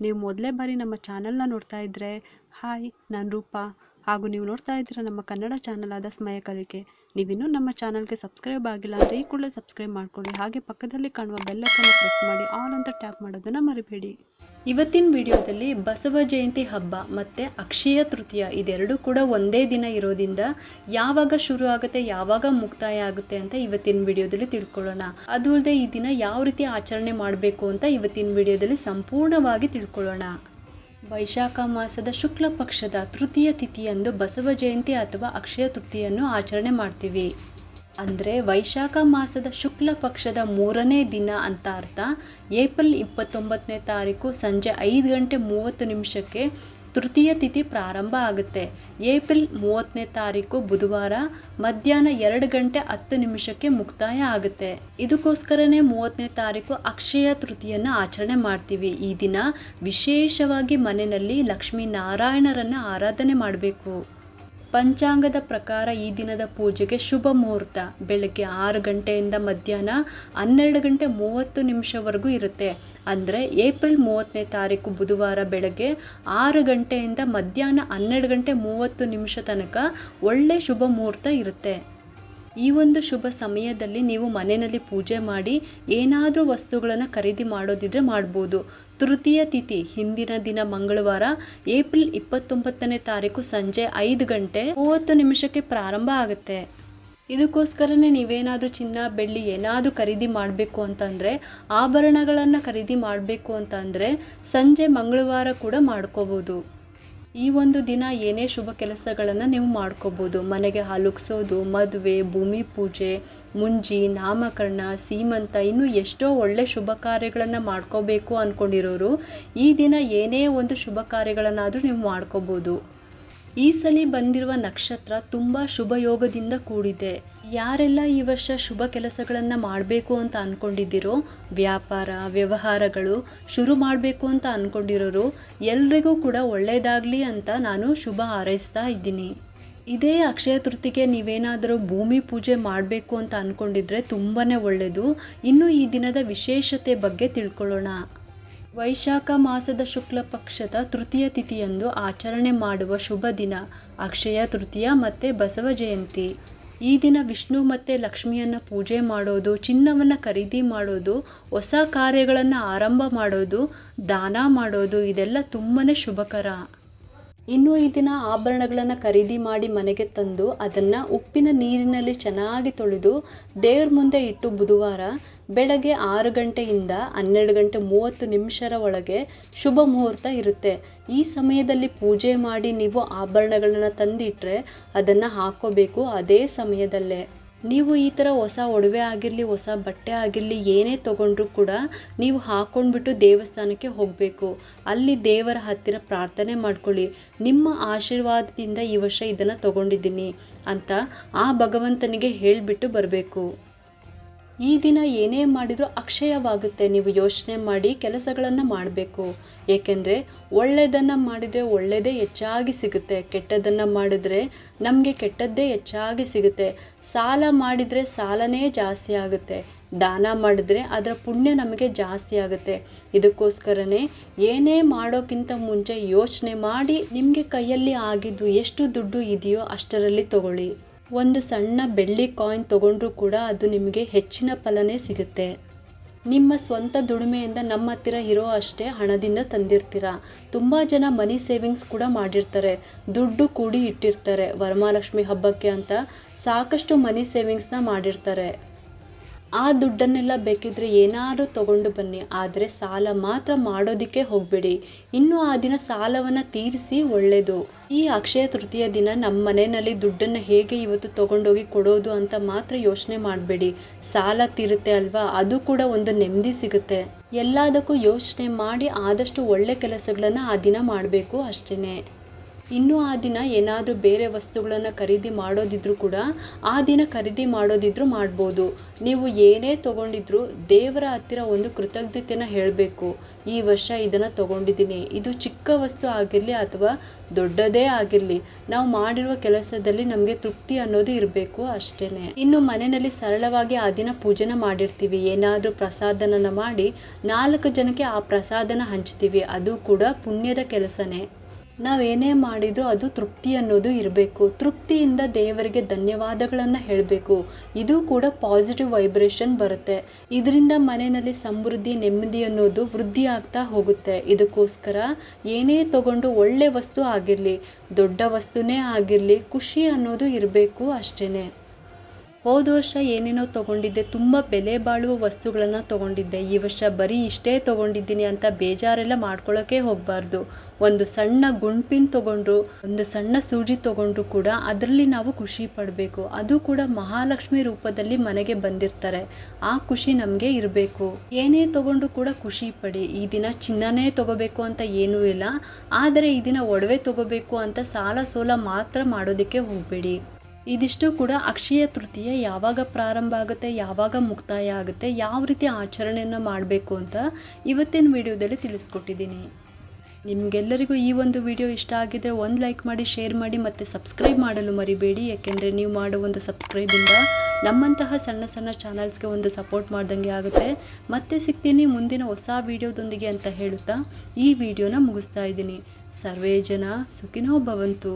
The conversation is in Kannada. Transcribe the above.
ನೀವು ಮೊದಲೇ ಬಾರಿ ನಮ್ಮ ಚಾನಲ್ನ ನೋಡ್ತಾ ಇದ್ದರೆ ಹಾಯ್, ನಾನು ರೂಪಾ. ಹಾಗೂ ನೀವು ನೋಡ್ತಾ ಇದ್ದೀರ ನಮ್ಮ ಕನ್ನಡ ಚಾನಲ್ ಆದ ಸ್ಮಯ ಕಲಿಕೆ ನೀವಿನ್ನೂ ನಮ್ಮ ಚಾನಲ್ಗೆ ಸಬ್ಸ್ಕ್ರೈಬ್ ಆಗಿಲ್ಲ ಅಂದರೆ ಈ ಕೂಡಲೇ ಸಬ್ಸ್ಕ್ರೈಬ್ ಮಾಡ್ಕೊಳ್ಳಿ. ಹಾಗೆ ಪಕ್ಕದಲ್ಲಿ ಕಾಣುವ ಬೆಲ್ಲಕ್ಕನ್ನು ಪ್ರೆಸ್ ಮಾಡಿ ಆಲ್ ಅಂತ ಟ್ಯಾಪ್ ಮಾಡೋದನ್ನು ಮರಿಬೇಡಿ. ಇವತ್ತಿನ ವಿಡಿಯೋದಲ್ಲಿ ಬಸವ ಜಯಂತಿ ಹಬ್ಬ ಮತ್ತು ಅಕ್ಷಯ ತೃತೀಯ ಇದೆರಡೂ ಕೂಡ ಒಂದೇ ದಿನ ಇರೋದ್ರಿಂದ ಯಾವಾಗ ಶುರು ಆಗುತ್ತೆ, ಯಾವಾಗ ಮುಕ್ತಾಯ ಆಗುತ್ತೆ ಅಂತ ಇವತ್ತಿನ ವಿಡಿಯೋದಲ್ಲಿ ತಿಳ್ಕೊಳ್ಳೋಣ. ಅದು ಅಲ್ಲದೆ ಈ ದಿನ ಯಾವ ರೀತಿ ಆಚರಣೆ ಮಾಡಬೇಕು ಅಂತ ಇವತ್ತಿನ ವಿಡಿಯೋದಲ್ಲಿ ಸಂಪೂರ್ಣವಾಗಿ ತಿಳ್ಕೊಳ್ಳೋಣ. ವೈಶಾಖ ಮಾಸದ ಶುಕ್ಲ ಪಕ್ಷದ ತೃತೀಯ ತಿಥಿಯಂದು ಬಸವ ಜಯಂತಿ ಅಥವಾ ಅಕ್ಷಯ ತೃತೀಯನ್ನು ಆಚರಣೆ ಮಾಡ್ತೀವಿ. ಅಂದರೆ ವೈಶಾಖ ಮಾಸದ ಶುಕ್ಲ ಪಕ್ಷದ ಮೂರನೇ ದಿನ ಅಂತ ಅರ್ಥ ಏಪ್ರಿಲ್ ಇಪ್ಪತ್ತೊಂಬತ್ತನೇ ತಾರೀಕು ಸಂಜೆ ಐದು ಗಂಟೆ ಮೂವತ್ತು ನಿಮಿಷಕ್ಕೆ ತೃತೀಯ ತಿಥಿ ಪ್ರಾರಂಭ ಆಗುತ್ತೆ. ಏಪ್ರಿಲ್ ಮೂವತ್ತನೇ ತಾರೀಕು ಬುಧವಾರ ಮಧ್ಯಾಹ್ನ ಎರಡು ಗಂಟೆ ಹತ್ತು ನಿಮಿಷಕ್ಕೆ ಮುಕ್ತಾಯ ಆಗುತ್ತೆ. ಇದಕ್ಕೋಸ್ಕರನೇ ಮೂವತ್ತನೇ ತಾರೀಕು ಅಕ್ಷಯ ತೃತೀಯನ್ನು ಆಚರಣೆ ಮಾಡ್ತೀವಿ. ಈ ದಿನ ವಿಶೇಷವಾಗಿ ಮನೆಯಲ್ಲಿ ಲಕ್ಷ್ಮೀ ನಾರಾಯಣರನ್ನು ಆರಾಧನೆ ಮಾಡಬೇಕು. ಪಂಚಾಂಗದ ಪ್ರಕಾರ ಈ ದಿನದ ಪೂಜೆಗೆ ಶುಭ ಮುಹೂರ್ತ. ಬೆಳಗ್ಗೆ ಆರು ಗಂಟೆಯಿಂದ ಮಧ್ಯಾಹ್ನ ಹನ್ನೆರಡು ಗಂಟೆ ಮೂವತ್ತು ನಿಮಿಷವರೆಗೂ ಇರುತ್ತೆ. ಅಂದರೆ ಏಪ್ರಿಲ್ ಮೂವತ್ತನೇ ತಾರೀಕು ಬುಧವಾರ ಬೆಳಗ್ಗೆ ಆರು ಗಂಟೆಯಿಂದ ಮಧ್ಯಾಹ್ನ ಹನ್ನೆರಡು ಗಂಟೆ ಮೂವತ್ತು ನಿಮಿಷ ತನಕ ಒಳ್ಳೆ ಶುಭ ಮುಹೂರ್ತ ಇರುತ್ತೆ. ಈ ಒಂದು ಶುಭ ಸಮಯದಲ್ಲಿ ನೀವು ಮನೆಯಲ್ಲಿ ಪೂಜೆ ಮಾಡಿ ಏನಾದರೂ ವಸ್ತುಗಳನ್ನು ಖರೀದಿ ಮಾಡೋದಿದ್ರೆ ಮಾಡ್ಬೋದು. ತೃತೀಯ ತಿಥಿ, ಹಿಂದಿನ ದಿನ ಮಂಗಳವಾರ, ಏಪ್ರಿಲ್ ಇಪ್ಪತ್ತೊಂಬತ್ತನೇ ತಾರೀಕು ಸಂಜೆ ಐದು ಗಂಟೆ ಮೂವತ್ತು ನಿಮಿಷಕ್ಕೆ ಪ್ರಾರಂಭ ಆಗುತ್ತೆ. ಇದಕ್ಕೋಸ್ಕರನೇ ನೀವೇನಾದರೂ ಚಿನ್ನ, ಬೆಳ್ಳಿ ಏನಾದರೂ ಖರೀದಿ ಮಾಡಬೇಕು ಅಂತಂದರೆ, ಆಭರಣಗಳನ್ನು ಖರೀದಿ ಮಾಡಬೇಕು ಅಂತಂದರೆ, ಸಂಜೆ ಮಂಗಳವಾರ ಕೂಡ ಮಾಡ್ಕೋಬೋದು. ಈ ಒಂದು ದಿನ ಏನೇ ಶುಭ ಕೆಲಸಗಳನ್ನು ನೀವು ಮಾಡ್ಕೋಬೋದು. ಮನೆಗೆ ಹಾಲುಗ್ಸೋದು ಮದುವೆ, ಭೂಮಿ ಪೂಜೆ, ಮುಂಜಿ, ನಾಮಕರಣ, ಸೀಮಂತ ಇನ್ನೂ ಎಷ್ಟೋ ಒಳ್ಳೆ ಶುಭ ಕಾರ್ಯಗಳನ್ನು ಮಾಡ್ಕೋಬೇಕು ಅಂದ್ಕೊಂಡಿರೋರು ಈ ದಿನ ಏನೇ ಒಂದು ಶುಭ ಕಾರ್ಯಗಳನ್ನಾದರೂ ನೀವು ಮಾಡ್ಕೋಬೋದು. ಈ ಸಲ ಬಂದಿರುವ ನಕ್ಷತ್ರ ತುಂಬ ಶುಭ ಯೋಗದಿಂದ ಕೂಡಿದೆ. ಯಾರೆಲ್ಲ ಈ ವರ್ಷ ಶುಭ ಕೆಲಸಗಳನ್ನು ಮಾಡಬೇಕು ಅಂತ ಅಂದ್ಕೊಂಡಿದ್ದೀರೋ ವ್ಯಾಪಾರ, ವ್ಯವಹಾರಗಳು ಶುರು ಮಾಡಬೇಕು ಅಂತ ಅಂದ್ಕೊಂಡಿರೋರು ಎಲ್ರಿಗೂ ಕೂಡ ಒಳ್ಳೆಯದಾಗಲಿ ಅಂತ ನಾನು ಶುಭ ಹಾರೈಸ್ತಾ ಇದ್ದೀನಿ. ಇದೇ ಅಕ್ಷಯ ತೃತಿಗೆ ನೀವೇನಾದರೂ ಭೂಮಿ ಪೂಜೆ ಮಾಡಬೇಕು ಅಂತ ಅಂದ್ಕೊಂಡಿದ್ರೆ ತುಂಬಾ ಒಳ್ಳೆಯದು ಇನ್ನು ಈ ದಿನದ ವಿಶೇಷತೆ ಬಗ್ಗೆ ತಿಳ್ಕೊಳ್ಳೋಣ. ವೈಶಾಖ ಮಾಸದ ಶುಕ್ಲ ಪಕ್ಷದ ತೃತೀಯ ತಿಥಿಯಂದು ಆಚರಣೆ ಮಾಡುವ ಶುಭ ದಿನ, ಅಕ್ಷಯ ತೃತೀಯ ಮತ್ತು ಬಸವ ಜಯಂತಿ. ಈ ದಿನ ವಿಷ್ಣು ಮತ್ತು ಲಕ್ಷ್ಮಿಯನ್ನು ಪೂಜೆ ಮಾಡೋದು, ಚಿನ್ನವನ್ನು ಖರೀದಿ ಮಾಡೋದು, ಹೊಸ ಕಾರ್ಯಗಳನ್ನು ಆರಂಭ ಮಾಡೋದು, ದಾನ ಮಾಡೋದು, ಇದೆಲ್ಲ ತುಂಬಾ ಶುಭಕರ. ಇನ್ನು ಈ ದಿನ ಆಭರಣಗಳನ್ನು ಖರೀದಿ ಮಾಡಿ ಮನೆಗೆ ತಂದು ಅದನ್ನು ಉಪ್ಪಿನ ನೀರಿನಲ್ಲಿ ಚೆನ್ನಾಗಿ ತೊಳೆದು ದೇವ್ರ ಮುಂದೆ ಇಟ್ಟು ಬುಧವಾರ ಬೆಳಗ್ಗೆ ಆರು ಗಂಟೆಯಿಂದ ಹನ್ನೆರಡು ಗಂಟೆ ಮೂವತ್ತು ನಿಮಿಷರ ಒಳಗೆ ಶುಭ ಮುಹೂರ್ತ ಇರುತ್ತೆ. ಈ ಸಮಯದಲ್ಲಿ ಪೂಜೆ ಮಾಡಿ ನೀವು ಆಭರಣಗಳನ್ನು ತಂದಿಟ್ಟರೆ ಅದನ್ನು ಹಾಕ್ಕೋಬೇಕು ಅದೇ ಸಮಯದಲ್ಲೇ. ನೀವು ಈ ಥರ ಹೊಸ ಒಡವೆ ಆಗಿರಲಿ, ಹೊಸ ಬಟ್ಟೆ ಆಗಿರಲಿ, ಏನೇ ತೊಗೊಂಡ್ರೂ ಕೂಡ ನೀವು ಹಾಕ್ಕೊಂಡ್ಬಿಟ್ಟು ದೇವಸ್ಥಾನಕ್ಕೆ ಹೋಗಬೇಕು. ಅಲ್ಲಿ ದೇವರ ಹತ್ತಿರ ಪ್ರಾರ್ಥನೆ ಮಾಡ್ಕೊಳ್ಳಿ. ನಿಮ್ಮ ಆಶೀರ್ವಾದದಿಂದ ಈ ವರ್ಷ ಇದನ್ನು ತೊಗೊಂಡಿದ್ದೀನಿ ಅಂತ ಆ ಭಗವಂತನಿಗೆ ಹೇಳಿಬಿಟ್ಟು ಬರಬೇಕು. ಈ ದಿನ ಏನೇ ಮಾಡಿದರೂ ಅಕ್ಷಯವಾಗುತ್ತೆ. ನೀವು ಯೋಚನೆ ಮಾಡಿ ಕೆಲಸಗಳನ್ನು ಮಾಡಬೇಕು. ಏಕೆಂದರೆ ಒಳ್ಳೆಯದನ್ನು ಮಾಡಿದರೆ ಒಳ್ಳೆಯದೇ ಹೆಚ್ಚಾಗಿ ಸಿಗುತ್ತೆ. ಕೆಟ್ಟದ್ದನ್ನು ಮಾಡಿದರೆ ನಮಗೆ ಕೆಟ್ಟದ್ದೇ ಹೆಚ್ಚಾಗಿ ಸಿಗುತ್ತೆ. ಸಾಲ ಮಾಡಿದರೆ ಸಾಲನೇ ಜಾಸ್ತಿ ಆಗುತ್ತೆ. ದಾನ ಮಾಡಿದ್ರೆ ಅದರ ಪುಣ್ಯ ನಮಗೆ ಜಾಸ್ತಿ ಆಗುತ್ತೆ. ಇದಕ್ಕೋಸ್ಕರನೇ ಏನೇ ಮಾಡೋಕ್ಕಿಂತ ಮುಂಚೆ ಯೋಚನೆ ಮಾಡಿ ನಿಮಗೆ ಕೈಯಲ್ಲಿ ಆಗಿದ್ದು ಎಷ್ಟು ದುಡ್ಡು ಇದೆಯೋ ಅಷ್ಟರಲ್ಲಿ ತಗೊಳ್ಳಿ. ಒಂದು ಸಣ್ಣ ಬೆಳ್ಳಿ ಕಾಯಿನ್ ತಗೊಂಡ್ರೂ ಕೂಡ ಅದು ನಿಮಗೆ ಹೆಚ್ಚಿನ ಫಲನೇ ಸಿಗುತ್ತೆ. ನಿಮ್ಮ ಸ್ವಂತ ದುಡಿಮೆಯಿಂದ ನಮ್ಮ ಹತ್ತಿರ ಇರೋ ಅಷ್ಟೇ ಹಣದಿಂದ ತಂದಿರ್ತೀರ? ತುಂಬ ಜನ ಮನಿ ಸೇವಿಂಗ್ಸ್ ಕೂಡ ಮಾಡಿರ್ತಾರೆ. ದುಡ್ಡು ಕೂಡಿ ಇಟ್ಟಿರ್ತಾರೆ. ವರಮಹಾಲಕ್ಷ್ಮಿ ಹಬ್ಬಕ್ಕೆ ಅಂತ ಸಾಕಷ್ಟು ಮನಿ ಸೇವಿಂಗ್ಸ್ನ ಮಾಡಿರ್ತಾರೆ. ಆ ದುಡ್ಡನ್ನೆಲ್ಲ ಬೇಕಿದ್ರೆ ಏನಾದರೂ ತಗೊಂಡು ಬನ್ನಿ, ಆದರೆ ಸಾಲ ಮಾತ್ರ ಮಾಡೋದಕ್ಕೆ ಹೋಗಬೇಡಿ. ಇನ್ನು ಆ ದಿನ ಸಾಲವನ್ನು ತೀರಿಸಿ ಒಳ್ಳೆಯದು ಈ ಅಕ್ಷಯ ತೃತೀಯ ದಿನ ನಮ್ಮ ಮನೆಯಲ್ಲಿ ದುಡ್ಡನ್ನು ಹೇಗೆ ಇವತ್ತು ತಗೊಂಡೋಗಿ ಕೊಡೋದು ಅಂತ ಮಾತ್ರ ಯೋಚನೆ ಮಾಡಬೇಡಿ. ಸಾಲ ತೀರುತ್ತೆ ಅಲ್ವಾ? ಅದು ಕೂಡ ಒಂದು ನೆಮ್ಮದಿ ಸಿಗುತ್ತೆ. ಎಲ್ಲದಕ್ಕೂ ಯೋಚನೆ ಮಾಡಿ ಆದಷ್ಟು ಒಳ್ಳೆ ಕೆಲಸಗಳನ್ನು ಆ ದಿನ ಮಾಡಬೇಕು ಅಷ್ಟೇ ಇನ್ನು ಆ ದಿನ ಏನಾದರೂ ಬೇರೆ ವಸ್ತುಗಳನ್ನು ಖರೀದಿ ಮಾಡೋದಿದ್ರೂ ಕೂಡ ಆ ದಿನ ಖರೀದಿ ಮಾಡೋದಿದ್ರು ಮಾಡ್ಬೋದು. ನೀವು ಏನೇ ತೊಗೊಂಡಿದ್ರು ದೇವರ ಹತ್ತಿರ ಒಂದು ಕೃತಜ್ಞತೆಯನ್ನು ಹೇಳಬೇಕು. ಈ ವರ್ಷ ಇದನ್ನು ತಗೊಂಡಿದ್ದೀನಿ. ಇದು ಚಿಕ್ಕ ವಸ್ತು ಆಗಿರಲಿ ಅಥವಾ ದೊಡ್ಡದೇ ಆಗಿರಲಿ, ನಾವು ಮಾಡಿರುವ ಕೆಲಸದಲ್ಲಿ ನಮಗೆ ತೃಪ್ತಿ ಅನ್ನೋದು ಇರಬೇಕು ಅಷ್ಟೇ ಇನ್ನು ಮನೆಯಲ್ಲಿ ಸರಳವಾಗಿ ಆ ದಿನ ಪೂಜೆನ ಮಾಡಿರ್ತೀವಿ. ಏನಾದರೂ ಪ್ರಸಾದನ ಮಾಡಿ ನಾಲ್ಕು ಜನಕ್ಕೆ ಆ ಪ್ರಸಾದನ ಹಂಚ್ತೀವಿ. ಅದು ಕೂಡ ಪುಣ್ಯದ ಕೆಲಸನೇ. ನಾವೇನೇ ಮಾಡಿದರೂ ಅದು ತೃಪ್ತಿ ಅನ್ನೋದು ಇರಬೇಕು. ತೃಪ್ತಿಯಿಂದ ದೇವರಿಗೆ ಧನ್ಯವಾದಗಳನ್ನು ಹೇಳಬೇಕು. ಇದು ಕೂಡ ಪಾಸಿಟಿವ್ ವೈಬ್ರೇಷನ್ ಬರುತ್ತೆ. ಇದರಿಂದ ಮನೆಯಲ್ಲಿ ಸಮೃದ್ಧಿ, ನೆಮ್ಮದಿ ಅನ್ನೋದು ವೃದ್ಧಿ ಆಗ್ತಾ ಹೋಗುತ್ತೆ. ಇದಕ್ಕೋಸ್ಕರ ಏನೇ ತಗೊಂಡು ಒಳ್ಳೆ ವಸ್ತು ಆಗಿರಲಿ, ದೊಡ್ಡ ವಸ್ತುನೇ ಆಗಿರಲಿ, ಖುಷಿ ಅನ್ನೋದು ಇರಬೇಕು ಅಷ್ಟೇ ಹೋದ ವರ್ಷ ಏನೇನೋ ತೊಗೊಂಡಿದ್ದೆ, ತುಂಬ ಬೆಲೆ ಬಾಳುವ ವಸ್ತುಗಳನ್ನು ತೊಗೊಂಡಿದ್ದೆ. ಈ ವರ್ಷ ಬರೀ ಇಷ್ಟೇ ತೊಗೊಂಡಿದ್ದೀನಿ ಅಂತ ಬೇಜಾರೆಲ್ಲ ಮಾಡ್ಕೊಳ್ಳೋಕೆ ಹೋಗಬಾರ್ದು. ಒಂದು ಸಣ್ಣ ಗುಂಪಿನ ತೊಗೊಂಡ್ರು, ಒಂದು ಸಣ್ಣ ಸೂಜಿ ತೊಗೊಂಡ್ರು ಕೂಡ ಅದರಲ್ಲಿ ನಾವು ಖುಷಿ ಪಡಬೇಕು. ಅದು ಕೂಡ ಮಹಾಲಕ್ಷ್ಮಿ ರೂಪದಲ್ಲಿ ಮನೆಗೆ ಬಂದಿರ್ತಾರೆ. ಆ ಖುಷಿ ನಮಗೆ ಇರಬೇಕು. ಏನೇ ತಗೊಂಡು ಕೂಡ ಖುಷಿ ಪಡಿ. ಈ ದಿನ ಚಿನ್ನನೇ ತಗೋಬೇಕು ಅಂತ ಏನೂ ಇಲ್ಲ. ಆದರೆ ಈ ದಿನ ಒಡವೆ ತಗೋಬೇಕು ಅಂತ ಸಾಲ ಸೋಲ ಮಾತ್ರ ಮಾಡೋದಕ್ಕೆ ಹೋಗಬೇಡಿ. ಇದಿಷ್ಟು ಕೂಡ ಅಕ್ಷಯ ತೃತೀಯ ಯಾವಾಗ ಪ್ರಾರಂಭ ಆಗುತ್ತೆ, ಯಾವಾಗ ಮುಕ್ತಾಯ ಆಗುತ್ತೆ, ಯಾವ ರೀತಿ ಆಚರಣೆಯನ್ನು ಮಾಡಬೇಕು ಅಂತ ಇವತ್ತಿನ ವಿಡಿಯೋದಲ್ಲಿ ತಿಳಿಸ್ಕೊಟ್ಟಿದ್ದೀನಿ. ನಿಮಗೆಲ್ಲರಿಗೂ ಈ ಒಂದು ವಿಡಿಯೋ ಇಷ್ಟ ಆಗಿದ್ರೆ ಒಂದು ಲೈಕ್ ಮಾಡಿ, ಶೇರ್ ಮಾಡಿ ಮತ್ತು ಸಬ್ಸ್ಕ್ರೈಬ್ ಮಾಡಲು ಮರಿಬೇಡಿ. ಯಾಕೆಂದರೆ ನೀವು ಮಾಡೋ ಒಂದು ಸಬ್ಸ್ಕ್ರೈಬಿಂದ ನಮ್ಮಂತಹ ಸಣ್ಣ ಸಣ್ಣ ಚಾನಲ್ಸ್ಗೆ ಒಂದು ಸಪೋರ್ಟ್ ಮಾಡ್ದಂಗೆ ಆಗುತ್ತೆ. ಮತ್ತೆ ಸಿಗ್ತೀನಿ ಮುಂದಿನ ಹೊಸ ವಿಡಿಯೋದೊಂದಿಗೆ ಅಂತ ಹೇಳುತ್ತಾ ಈ ವಿಡಿಯೋನ ಮುಗಿಸ್ತಾ ಇದ್ದೀನಿ. ಸರ್ವೇ ಜನ ಸುಖಿನೋ ಭವಂತು.